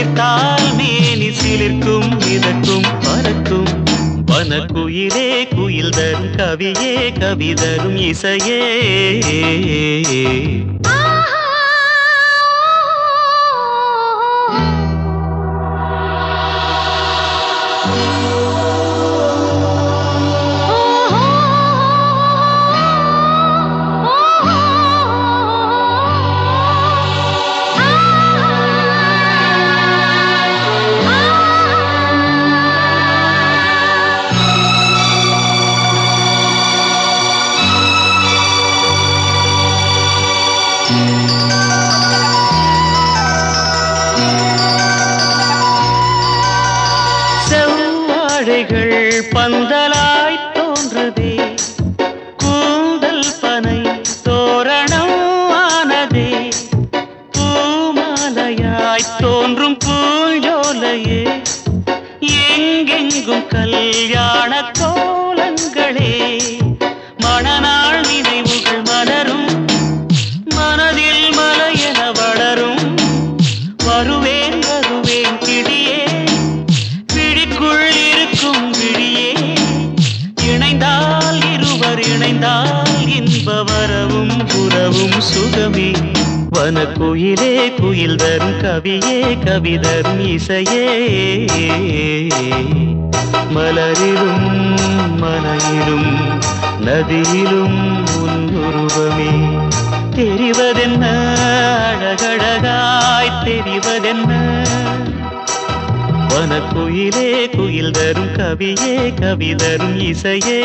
நினைத்தால் மேனி சிலிர்க்கும் மிதக்கும் பறக்கும். வனக்குயிலே குயில் தரும் கவியே கவிதரும் இசையே. செவ்வாழைகள் பந்தலாய் தோன்றுதே. கூந்தல் பனை தோரணம் ஆனதே. பூமாலையாய் தோன்றும் பூஞ்சோலையே. எங்கெங்கும் கல்யாண கோலங்களே. இணைந்தால் இணைந்தால் இன்ப வரவும் புறவும் சுகமே. வனக்குயிலே குயில் தரும் கவியே கவிதரும் இசையே. மலரிலும் மலையிலும் நதியிலும் உன் உருவமே. வனக்குயிலே குயில் தரும் கவியே கவி தரும் இசையே.